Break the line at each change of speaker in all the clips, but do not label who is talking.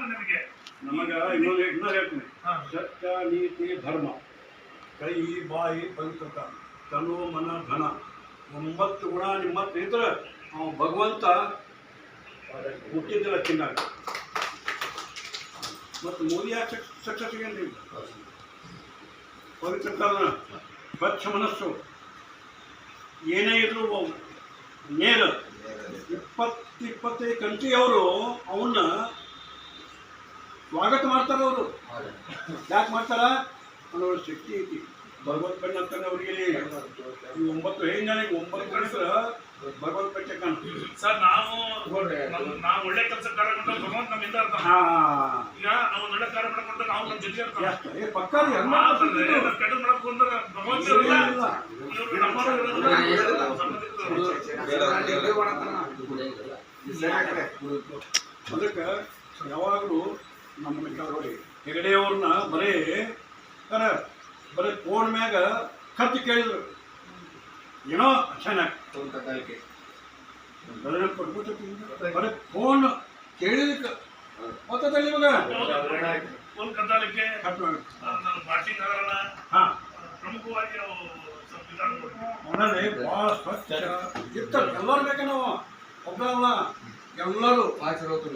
ಯಾರು ನಿಮಗೆ
ನಮಗ ಇನ್ನೊಂದು ಇನ್ನೊಂದು ಹೇಳ್ತೀನಿ. ಸತ್ಯ ನೀತಿ ಧರ್ಮ. ಕೈ ಬಾಯಿ ಪವಿತ್ರತ ತನು ಮನ ಧನ. ಒಂಬತ್ತು ಗುಣ ನಿಮ್ಮ ಇದ್ರೆ ಅವ ಭಗವಂತ ಹುಟ್ಟಿದ್ದಿಲ್ಲ ಚಿನ್ನಾಗ. ಮತ್ತು ಮೋದಿ ಯಾಕೆ ಸಕ್ಸಸ್ ಏನ್ರಿ ಪವಿತ್ರತ ಸ್ವಚ್ಛ ಮನಸ್ಸು. ಏನೇ ಇದ್ರು ನೇರ. ಇಪ್ಪತ್ತು ಇಪ್ಪತ್ತೈದು ಕಂಟ್ರಿಯವರು ಅವನ್ನ ಸ್ವಾಗತ ಮಾಡ್ತಾರ ಅವರು. ಯಾಕೆ ಮಾಡ್ತಾರ? ಅನ್ನೋ ಶಕ್ತಿ ಐತಿ. ಭಗವತ್ ಕಣ್ಣು ಅಂತಾನೆ ಅವ್ರಿಗೆ ಈ ಒಂಬತ್ತು ಐದು ಜನ ಈಗ ಒಂಬತ್ತು ಗಂಟೆ ಭಗವತ್ ಬೆಟ್ಟ ಕಾಣ
ಸರ್ ನಾವು ನಾವು ಒಳ್ಳೆ ಕೆಲಸ ಕಾರ್ಯಕ್ರಮ ಮಾಡ್ಕೊಂಡು ಭಗವಂತ ನಮ್ಮಿಂದ
ಹಾ
ಈಗ ನಾವು ಒಳ್ಳೆ ಕಾರ್ಯ ಮಾಡ್ಕೊಂಡು ನಾವು ನಮ್ಮ ಜೊತೆ?
ಏ ಪಕ್ಕ
ಕೆಟ್ಟದ್ ಮಾಡಕ್ ಬಂದ್ರೆ ಭಗವಂತ.
ಅದಕ್ಕೆ ಯಾವಾಗಲೂ ನಮ್ಮ ನೋಡಿ ಹೆಗಡೆಯವ್ರನ್ನ ಬರೀ ಅರ ಬರೀ ಫೋನ್ ಮ್ಯಾಗ ಖರ್ಚು ಕೇಳಿದ್ರು. ಏನೋ ಚೆನ್ನಾಗಿ ಬರೀ ಫೋನ್ ಕೇಳಿದಕ್ಕೆ ಗೊತ್ತದಲ್ಲಿ ಇವಾಗ?
ಫೋನ್ ಪಾರ್ಟಿ
ಹಾ.
ಪ್ರಮುಖವಾಗಿ
ಭಾಳ ಸ್ವಚ್ಛ. ಎಲ್ಲರೂ ಬೇಕ ನಾವು? ಒಬ್ಬರಲ್ಲ ಎಲ್ಲರೂ.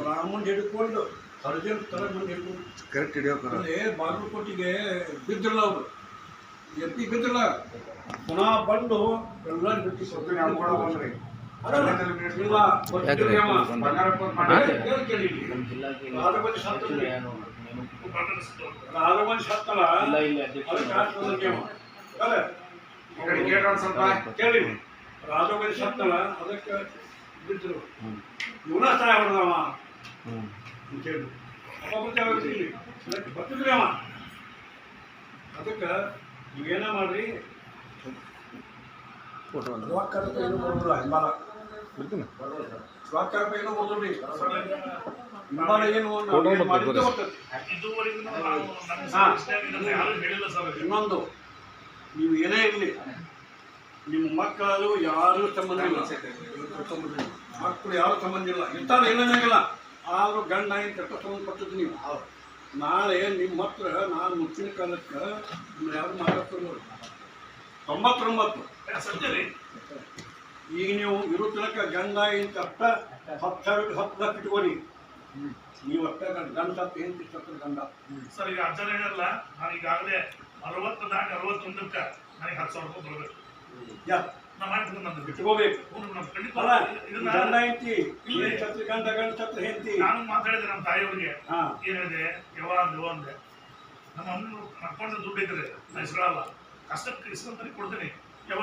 ರಾಮನ್ ಹಿಡ್ಕೊಂಡು. ಸರ್ಜನ್ ತರ ಮಂದಿ ಹಿಡ್ಕೊಂಡು
ಕರೆಕ್ಟ್ ಹಿಡಿಯೋಕರ
ಅಲ್ಲಿ ಬಾಗಲಕೋಟೆಗೆ ಬಿದ್ದಿಲ್ಲ ಅವರು. ಎತ್ತಿ ಬಿದ್ದಿಲ್ಲ ಪುನಃ ಬಂದು ಎಲ್ಲ ಬಿಟ್ಟು ಕೊಡ್ತೀನಿ ಅವ್ರು ಕೂಡ ಬಂದ್ರಿ. ಕೇಳ್ ಸತ್ತಲ್ಲ ಅದಕ್ಕೆ ಬಿದ್ದರು. ಇವನ ಸಹಾಯ ಹೊಡೆದವ ಅದಕ್ಕೆ ಮಾಡ್ರಿ ಏನು ಇನ್ನೊಂದು ನೀವು ಏನೇ ಇರಲಿ ನಿಮ್ಮ ಮಕ್ಕಳು ಯಾರು ಸಂಬಂಧ ಇಲ್ಲ ಮಕ್ಕಳು ಯಾರು ಸಂಬಂಧ ಇಲ್ಲ ಇರ್ತಾರೆ ಇಲ್ಲಂಗಿಲ್ಲ ಆದ್ರೂ ಗಂಡ ಏನು ಕೆಟ್ಟ ಸಂಬಂಧ ಪಟ್ಟಿದ್ದು ನೀವು? ನಾಳೆ ನಿಮ್ಮ ಹತ್ರ ನಾನು ಮುಂಚಿನ ಕಾಲಕ್ಕೆ ಯಾರು ಮಾತಾಡ್ತಾರೆ ತೊಂಬತ್ತೊಂಬತ್ತು. ಈಗ ನೀವು ಇರೋ ತನಕ ಗಂಡ ಏನು ಕಟ್ಟ ಹತ್ತು ಸಾವಿರ ಹತ್ತು ಲಕ್ಷ ಇಟ್ಕೊರಿ. ನೀವು ಅಷ್ಟ ಗಂಡ ಏನು ಸತ್ತ ಗಂಡ?
ಸರ್ ಈಗ ಅಜ್ಜನ ಏನಲ್ಲ ನಾನು ಈಗಾಗಲೇ ಅರವತ್ತು ದಾಟಿ ಅರವತ್ತೊಂದಕ್ಕೆ ನನಗೆ ಹತ್ತು ಸಾವಿರ ರೂಪಾಯಿ ಬರಬೇಕು.
ಯಾ
ಇದನ್ನ
ಗಂಡ ಹೆಂಡತಿ ಏನ್ ಸತ್ತು ಗಂಡ ಗಂಡ ಸತ್ತು ಹೆಂಡತಿ
ನಾನು ಮಾತಾಡಿದೆ ನಮ್ಮ ತಾಯಿಯವ್ರಿಗೆ. ಯವ ಅಂದೆ ನಮ್ಮ ದುಡ್ಡು ಇದ್ರೆ ನಾನು ಕಷ್ಟಕ್ಕೆ ಇಸ್ಕೊಂತಾನೆ ಕೊಡ್ತೀನಿ. ಯವ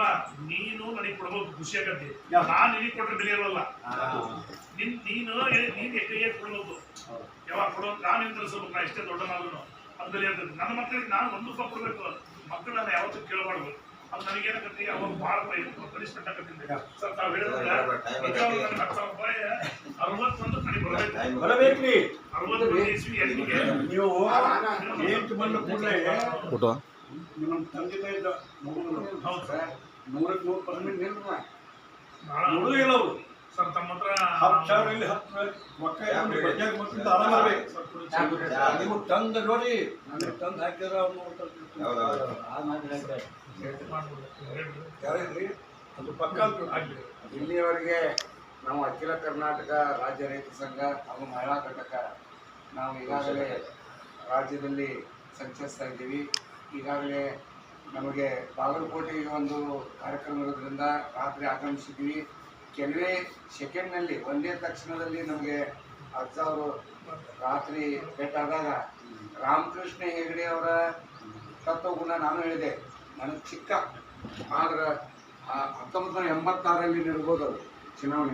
ನೀನು ನನಗೆ ಕೊಡ್ಬೇಕು ಖುಷಿ ಆಗತ್ತೆ? ನಾನು ನಿನಗೆ ಕೊಟ್ರೆ ಬೆಲೆ ಇರಲ್ಲ. ನಿನ್ ಯಾವಾಗ ಕೊಡೋ ನಾನು ನಾ ಎಷ್ಟೇ ದೊಡ್ಡ ನಾನು ಅದು ಬೆಲೆ ಇರ್ತದೆ ನನ್ನ ಮಕ್ಕಳಿಗೆ ನಾನು ಒಂದು ರೂಪಾಯಿ ಕೊಡ್ಬೇಕು. ಮಕ್ಕಳು ನಾನು ಯಾವತ್ತೂ ಕೇಳಬಾರ್ದು. ಅದು ನನಗೇನಾಗತ್ತೆ ಅವಾಗ ಭಾಳ ಪನಿಷ್ಮೆಂಟ್ ಆಗತ್ತಿದ್ದೆ ಸರ್ ತಾವು ಹೇಳಿದ್ರೆ ನಿಜವಾಗ್ಲೂ ನನಗೆ ಹತ್ತು ಸಾವಿರ ರೂಪಾಯಿ ಅರವತ್ತೊಂದು ನನಗೆ ಬರಬೇಕು.
ಬರಬೇಕ್ರಿ
ಅರವತ್ತು ಇಸ್ವಿ ಹೆಣ್ಣಿಗೆ
ನೀವು ಎಂಟು ಬಂದ ಕೂಡಲೇ ನಮ್ಮ ತಂದೆ ತಾಯಿ ಇದ್ದ ನೂರಕ್ಕೆ ನೂರು ಪರ್ಸೆಂಟ್ ನಿಲ್ವ
ಭಾಳ
ನೋಡುದೇ ಇಲ್ಲ ಅವರು.
ಸರ್ ತಮ್ಮ ಹತ್ರ
ಹತ್ತು ಸಾವಿರ ಇಲ್ಲಿ ಹತ್ತು ಸಾವಿರ. ರೊಕ್ಕ ಇಟ್ಕೊಂಡು ಬಡ್ಡಿಯಾಗಿ ಮಕ್ಕಳಿಂದ ಆರಾಮ ಇರ್ಬೇಕು. ನೀವು ತಂದು ನೋಡಿ ನಮಗೆ ತಂದು ಹಾಕಿದ್ರೆ ಅವ್ರು ಯಾರಿದ್ರಿ ಅದು ಪಕ್ಕ
ಇಲ್ಲಿಯವರೆಗೆ ನಾವು ಅಖಿಲ ಕರ್ನಾಟಕ ರಾಜ್ಯ ರೈತ ಸಂಘ ಹಾಗೂ ಮಹಿಳಾ ಘಟಕ ನಾವು ಈಗಾಗಲೇ ರಾಜ್ಯದಲ್ಲಿ ಸಂಚರಿಸ್ತಾ ಇದ್ದೀವಿ. ಈಗಾಗಲೇ ನಮಗೆ ಬಾಗಲಕೋಟೆಗೆ ಒಂದು ಕಾರ್ಯಕ್ರಮ ಇರೋದ್ರಿಂದ ರಾತ್ರಿ ಆಗಮಿಸಿದ್ದೀವಿ. ಕೆಲವೇ ಸೆಕೆಂಡ್ನಲ್ಲಿ ಒಂದೇ ತಕ್ಷಣದಲ್ಲಿ ನಮಗೆ ಅಜ್ಜ ಅವರು ರಾತ್ರಿ ಭೇಟಾದಾಗ ರಾಮಕೃಷ್ಣ ಹೆಗಡೆ ಅವರ ತತ್ವಗುಣ ನಾನು ಹೇಳಿದೆ. ನನಗೆ ಚಿಕ್ಕ. ಆದ್ರೆ ಹತ್ತೊಂಬತ್ತು ನೂರ ಎಂಬತ್ತಾರರಲ್ಲಿ ಇರ್ಬೋದು ಅದು ಚುನಾವಣೆ?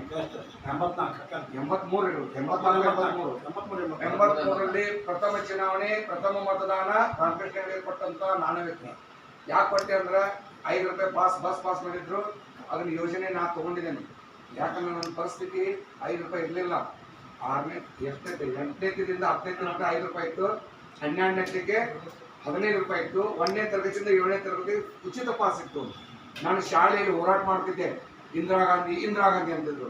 ಎಂಬತ್ನಾಲ್ಕು.
ಎಂಬತ್ಮೂರು ಇರ್ಬೋದು. ಎಂಬತ್ನಾಲ್ಕು ಎಂಬತ್ಮೂರು. ಎಂಬತ್ಮೂರರಲ್ಲಿ ಪ್ರಥಮ ಚುನಾವಣೆ ಪ್ರಥಮ ಮತದಾನ ರಾಮಕೃಷ್ಣ ಹೆಗಡೆ ಕೊಟ್ಟಂತ ನಾನೇ ವ್ಯಕ್ತಿ. ಯಾಕೆ ಕೊಟ್ಟೆ ಅಂದ್ರೆ ಐದು ರೂಪಾಯಿ ಪಾಸ್ ಬಸ್ ಪಾಸ್ ಮಾಡಿದ್ರು. ಅದನ್ನ ಯೋಜನೆ ನಾ ತಗೊಂಡಿದ್ದೇನೆ. ಯಾಕಂದ್ರೆ ನನ್ನ ಪರಿಸ್ಥಿತಿ ಐದು ರೂಪಾಯಿ ಇರಲಿಲ್ಲ. ಆರನೇ ಎಷ್ಟನೇ ಎಂಟನೇದಿಂದ ಹತ್ತನೇ ತನಕ ಐದು ರೂಪಾಯಿ ಇತ್ತು. ಹನ್ನೆರಡನೇತಿಗೆ ಹದಿನೈದು ರೂಪಾಯಿ ಇತ್ತು. ಒಂದನೇ ತರಗತಿಯಿಂದ ಏಳನೇ ತರಗತಿ ಉಚಿತ ಪಾಸ್ ಇತ್ತು. ನಾನು ಶಾಲೆಯಲ್ಲಿ ಹೋರಾಟ ಮಾಡ್ತಿದ್ದೆ. ಇಂದಿರಾ ಗಾಂಧಿ ಇಂದಿರಾ ಗಾಂಧಿ ಅಂತಿದ್ರು.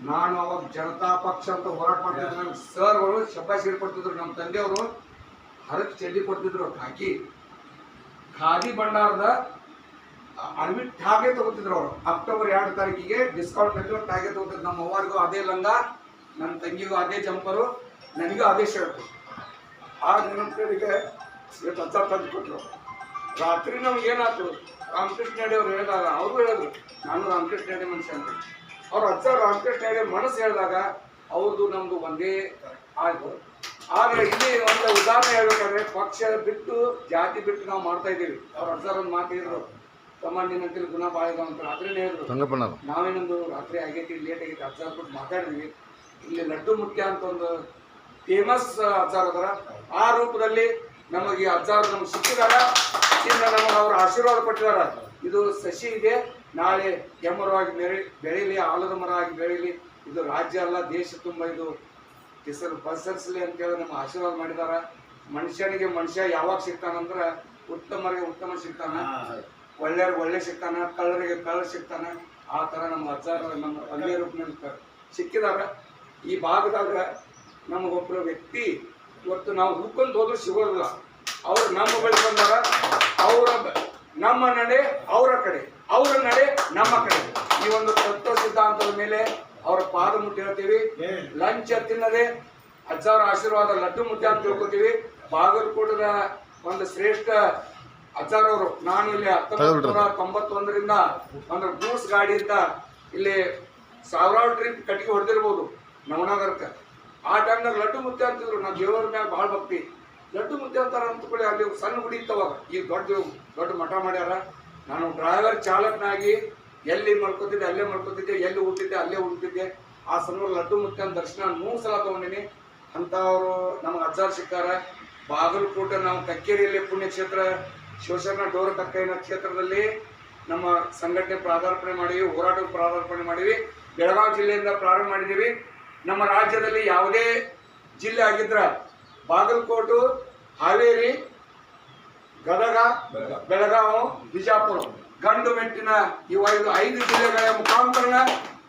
ನಾನು ಅವಾಗ ಜನತಾ ಪಕ್ಷ ಅಂತ ಹೋರಾಟ ಮಾಡ್ತಿದ್ದೆ ನನ್ನ ಸರ್ಗಳು ಶಬ್ಬಾಸ್ ಕೊಡ್ತಿದ್ರು. ನಮ್ಮ ತಂದೆಯವರು ಹರಕ್ಕೆ ಚೆಲ್ಲಿ ಕೊಡ್ತಿದ್ರು. ಹಾಕಿ ಖಾದಿ ಭಂಡಾರದ ಅರ್ವಿ ಹಾಗೆ ತಗೋತಿದ್ರು ಅವರು. ಅಕ್ಟೋಬರ್ ಎರಡು ತಾರೀಕಿಗೆ ಡಿಸ್ಕೌಂಟ್ನಲ್ಲಿ ಹಾಗೆ ತಗೋತಿದ್ರು. ನಮ್ಮ ಅವ್ವಾರಿಗೂ ಅದೇ ಲಂಗ ನನ್ನ ತಂಗಿಗೂ ಅದೇ ಜಂಪರು ನನಗೂ ಅದೇ ಶರ್ಟ್ ಆ ನೆನಪಿಗೆ ಹಚ್ಚ ತಂದು ಕೊಟ್ಟರು ರಾತ್ರಿ ನಮ್ಗೆ ಏನಾಯ್ತು? ರಾಮಕೃಷ್ಣ ಅವ್ರು ಹೇಳಿದಾಗ, ಅವರು ಹೇಳಿದ್ರು, ನಾನು ರಾಮಕೃಷ್ಣ ಹೆಗಡೆ ಮನುಷ್ಯ ಅಂತ. ಅವ್ರ ಅಜ್ಜ ರಾಮಕೃಷ್ಣ ಮನಸ್ಸು ಹೇಳಿದಾಗ ಅವ್ರದ್ದು ನಮ್ದು ಒಂದೇ ಆಯ್ತು. ಆಗ ಇಲ್ಲಿ ಒಂದು ಉದಾಹರಣೆ ಹೇಳ್ಬೇಕಾದ್ರೆ, ಪಕ್ಷ ಬಿಟ್ಟು ಜಾತಿ ಬಿಟ್ಟು ನಾವು ಮಾಡ್ತಾ ಇದ್ದೀವಿ. ಅವ್ರ ಅಜ್ಜ ಒಂದು ಮಾತಿದ್ರು ತಮ್ಮ ನಿನ್ನಂತಲ್ಲಿ ಗುಣ ಭಾಳ ಇದಾವೆ ಅಂತ ರಾತ್ರಿನೇ ಹೇಳಿದ್ರು. ನಾವೇನೊಂದು ರಾತ್ರಿ ಆಗೈತಿ ಲೇಟ್ ಆಗೈತಿ ಅಜ್ಜಾರ್ ಬಿಟ್ಟು ಮಾತಾಡಿದ್ವಿ ಇಲ್ಲಿ ಲಡ್ಡು ಮುಖ್ಯ ಅಂತ ಒಂದು ಫೇಮಸ್ ಅಜ್ಜಾರ್ ಅದರ. ಆ ರೂಪದಲ್ಲಿ ನಮಗೆ ಈ ಅಜ್ಜಾರ್ ನಮ್ಗೆ ಸಿಕ್ಕಿದಾರ. ಇನ್ನು ನಮಗೆ ಅವರು ಆಶೀರ್ವಾದ ಕೊಟ್ಟಿದಾರ. ಇದು ಸಸಿ ಇದೆ. ನಾಳೆ ಕೆಮ್ಮರವಾಗಿ ಬೆಳಿ ಬೆಳೀಲಿ ಆಲದ ಮರ ಆಗಿ ಬೆಳೀಲಿ ಇದು ರಾಜ್ಯ ಅಲ್ಲ ದೇಶ ತುಂಬ ಇದು ಹೆಸರು ಪಸರಿಸಲಿ ಅಂತೇಳಿ ನಮ್ಮ ಆಶೀರ್ವಾದ ಮಾಡಿದಾರ. ಮನುಷ್ಯನಿಗೆ ಮನುಷ್ಯ ಯಾವಾಗ ಸಿಗ್ತಾನಂದ್ರೆ ಉತ್ತಮರಿಗೆ ಉತ್ತಮ ಸಿಗ್ತಾನ. ಒಳ್ಳೆಯವ್ರಿಗೆ ಒಳ್ಳೆ ಸಿಗ್ತಾನ, ಕಳ್ಳರಿಗೆ ಕಳ್ಳ ಸಿಗ್ತಾನ, ಆ ಥರ ನಮ್ಮ ಅಜ್ಜಾರ, ನಮ್ಮ ತಂದೆ ರೂಪದಲ್ಲಿ ಸಿಕ್ಕಿದಾರ ಈ ಭಾಗದಾಗ ನಮಗೊಬ್ಬರು ವ್ಯಕ್ತಿ ಇವತ್ತು ನಾವು ಹುಡ್ಕೊಂಡು ಹೋದ್ರು ಸಿಗೋದಿಲ್ಲ. ಅವ್ರು ನಮ್ಮ ಬಳಿ ಬಂದಾರ, ಅವರ ನಮ್ಮ ನಡೆ ಅವರ ಕಡೆ, ಅವರ ನಡೆ ನಮ್ಮ ಕಡೆ. ಈ ಒಂದು ತತ್ವ ಸಿದ್ಧಾಂತದ ಮೇಲೆ ಅವರ ಪಾದ ಮುಟ್ಟಿ ಹೇಳ್ತೀವಿ. ಲಂಚ ತಿನ್ನದೆ ಅಜ್ಜಾರ ಆಶೀರ್ವಾದ ಲಡ್ಡು ಮುದ್ದೆ ಅಂತ ತಿಳ್ಕೊತೀವಿ. ಬಾಗಲಕೋಟದ ಒಂದು ಶ್ರೇಷ್ಠ ಅಜ್ಜಾರವರು ನಾನು ಇಲ್ಲಿ ಹತ್ತೊಂಬತ್ತು ನೂರ ತೊಂಬತ್ತೊಂದರಿಂದ ಅಂದ್ರೆ ಗೂಡ್ಸ್ ಗಾಡಿಯಿಂದ ಇಲ್ಲಿ ಸಾವಿರಾರು ಟ್ರಿಪ್ ಕಟ್ಟಿಗೆ ಹೊಡೆದಿರ್ಬೋದು ನವನಗರಕ್ಕೆ. ಆ ಟೈಮ್ನಾಗ ಲಡ್ಡು ಮುದ್ದೆ ಅಂತಿದ್ರು ನಾವು ದೇವರ ಮ್ಯಾಗ ಭಾಳ ಭಕ್ತಿ. ಲಡ್ಡು ಮುದ್ದೆ ಅಂತಾರ ಅಂತಕೊಳ್ಳಿ ಅಲ್ಲಿ ಸಣ್ಣ ಗುಡಿ ಇತ್ತವಾಗ ಈಗ ದೊಡ್ಡ ದೊಡ್ಡ ಮಠ ಮಾಡ್ಯಾರ. ನಾನು ಡ್ರೈವರ್ ಚಾಲಕನಾಗಿ ಎಲ್ಲಿ ಮಲ್ಕೋತಿದ್ದೆ ಅಲ್ಲೇ ಮಲ್ಕೋತಿದ್ದೆ ಎಲ್ಲಿ ಹುಟ್ಟಿದ್ದೆ ಅಲ್ಲೇ ಹುಟ್ಟಿದ್ದೆ. ಆ ಸಣ್ಣ ಲಡ್ಡು ಮುದ್ದೆ ಅಂತ ದರ್ಶನ ಮೂರು ಸಲ ತಗೊಂಡಿನಿ. ಅಂಥವ್ರು ನಮ್ಗೆ ಅಜ್ಜಾರ್ ಸಿಕ್ಕಾರ ಬಾಗಲಕೋಟೆ ನಾವು ಕಕ್ಕೇರಿಯಲ್ಲಿ ಪುಣ್ಯಕ್ಷೇತ್ರ ಶಿವಶರಣ ಡೋರ್ ತಕ್ಕೈನ ಕ್ಷೇತ್ರದಲ್ಲಿ ನಮ್ಮ ಸಂಘಟನೆ ಪ್ರಾದಾರ್ಪಣೆ ಮಾಡಿವಿ ಹೋರಾಟ ಪ್ರಾದಾರ್ಪಣೆ ಮಾಡಿವಿ, ಬೆಳಗಾವಿ ಜಿಲ್ಲೆಯಿಂದ ಪ್ರಾರಂಭ ಮಾಡಿದ್ದೀವಿ ನಮ್ಮ ರಾಜ್ಯದಲ್ಲಿ ಯಾವುದೇ ಜಿಲ್ಲೆ ಆಗಿದ್ರ ಬಾಗಲಕೋಟು, ಹಾವೇರಿ, ಗದಗ, ಬೆಳಗಾವಿ, ಬಿಜಾಪುರ, ಗಂಡು ಮೆಟ್ಟಿನ ಇವು ಐದು ಐದು ಜಿಲ್ಲೆಗಳ ಮುಖಾಂತರ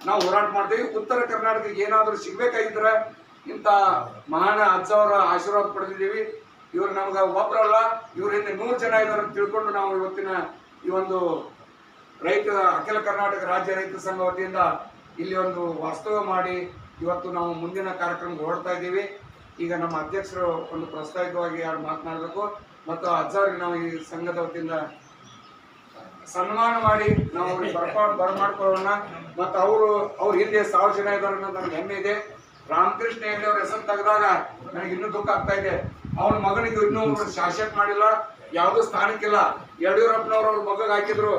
ನಾವು ಹೋರಾಟ ಮಾಡ್ತೀವಿ. ಉತ್ತರ ಕರ್ನಾಟಕಕ್ಕೆ ಏನಾದರೂ ಸಿಗ್ಬೇಕಾಗಿದ್ರೆ ಇಂಥ ಮಹಾನ ಅಜ್ಜವರ ಆಶೀರ್ವಾದ ಪಡೆದಿದ್ದೀವಿ. ಇವ್ರು ನಮ್ಗೆ ಒಬ್ಬರಲ್ಲ ಇವ್ರ ಹಿಂದೆ ನೂರು ಜನ ಇದ್ದಾರೆ ಅಂತ ತಿಳ್ಕೊಂಡು ನಾವು ಇವತ್ತಿನ ಈ ಒಂದು ರೈತ, ಅಖಿಲ ಕರ್ನಾಟಕ ರಾಜ್ಯ ರೈತ ಸಂಘ ವತಿಯಿಂದ ಇಲ್ಲಿ ಒಂದು ವಾಸ್ತವ ಮಾಡಿ ಇವತ್ತು ನಾವು ಮುಂದಿನ ಕಾರ್ಯಕ್ರಮಕ್ಕೆ ಹೊರಡ್ತಾ ಇದ್ದೀವಿ. ಈಗ ನಮ್ಮ ಅಧ್ಯಕ್ಷರು ಒಂದು ಪ್ರಸ್ತಾವಿಕವಾಗಿ ಯಾರು ಮಾತನಾಡಬೇಕು ಮತ್ತು ಅಜ್ಜಾರಿಗೆ ನಾವು ಈ ಸಂಘದ ವತಿಯಿಂದ ಸನ್ಮಾನ ಮಾಡಿ ನಾವು ಅವ್ರಿಗೆ ಬರ ಬರಮಾಡ್ಕೊಳ್ಳೋಣ. ಮತ್ತು ಅವರು, ಅವ್ರ ಹಿಂದೆ ಸಾವಿರ ಜನ ಇದ್ದಾರೆ ಅನ್ನೋದು ನನಗೆ ಹೆಮ್ಮೆ ಇದೆ. ರಾಮಕೃಷ್ಣ ಹೆಗಡೆ ಅವ್ರ ಹೆಸರು ತೆಗೆದಾಗ ನನಗೆ ಇನ್ನೂ ದುಃಖ ಆಗ್ತಾ ಇದೆ. ಅವನ ಮಗನಿಗೆ ಇನ್ನೂ ಶಾಸಕ ಮಾಡಿಲ್ಲ, ಯಾವುದೂ ಸ್ಥಾನಕ್ಕಿಲ್ಲ. ಯಡಿಯೂರಪ್ಪನವ್ರ ಅವ್ರ ಮಗಗೆ ಹಾಕಿದ್ರು.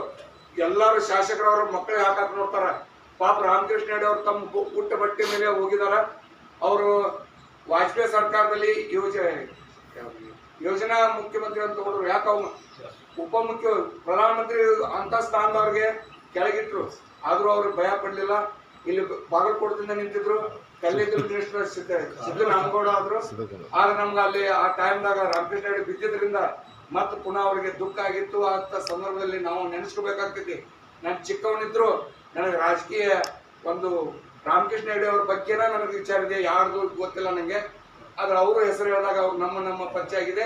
ಎಲ್ಲರೂ ಶಾಸಕರವ್ರ ಮಕ್ಕಳಿಗೆ ಹಾಕಕ್ ನೋಡ್ತಾರ. ಪಾಪ ರಾಮಕೃಷ್ಣ ಹೆಗಡೆ ಅವ್ರು ತಮ್ಮ ಪುಟ್ಟ ಬಟ್ಟೆ ಮೇಲೆ ಹೋಗಿದಾರ. ಅವರು ವಾಜಪೇಯಿ ಸರ್ಕಾರದಲ್ಲಿ ಯೋಜನೆ ಯೋಜನಾ ಮುಖ್ಯಮಂತ್ರಿ ಅಂತ ಹೋದ್ರು. ಯಾಕೆ ಉಪಮುಖ್ಯ ಪ್ರಧಾನಮಂತ್ರಿ ಅಂತ ಸ್ಥಾನದವ್ರಿಗೆ ಕೆಳಗಿಟ್ರು. ಆದರೂ ಅವ್ರಿಗೆ ಭಯ ಪಡ್ಲಿಲ್ಲ. ಇಲ್ಲಿ ಬಾಗಲಕೋಟದಿಂದ ನಿಂತಿದ್ರು ಕಲ್ಲಿದ್ರು ಮಿನಿಸ್ಟರ್ ಸಿದ್ದು ಸಿದ್ದರಾಮಗೌಡ ಆದ್ರು. ಆಗ ನಮ್ಗೆ ಅಲ್ಲಿ ಆ ಟೈಮ್ದಾಗ ರಾಮಕೃಷ್ಣ ಹೆಗಡೆ ಬಿದ್ದಿದ್ರಿಂದ ಮತ್ತೆ ಪುನಃ ಅವರಿಗೆ ದುಃಖ ಆಗಿತ್ತು. ಅಂತ ಸಂದರ್ಭದಲ್ಲಿ ನಾವು ನೆನೆಸ್ಕೋಬೇಕಾಗ್ತೈತಿ ನಾನು ಚಿಕ್ಕವನಿದ್ರು, ನನಗೆ ರಾಜಕೀಯ ಒಂದು ರಾಮಕೃಷ್ಣ ಹೆಗಡೆ ಅವ್ರ ಬಗ್ಗೆನ ನನಗೆ ವಿಚಾರ ಇದೆ. ಯಾರ್ದು ಗೊತ್ತಿಲ್ಲ ನನಗೆ ಆದ್ರೆ ಅವರು ಹೆಸರು ಹೇಳಿದಾಗ ಅವ್ರು ನಮ್ಮ ನಮ್ಮ ಪರಿಚಯ ಆಗಿದೆ.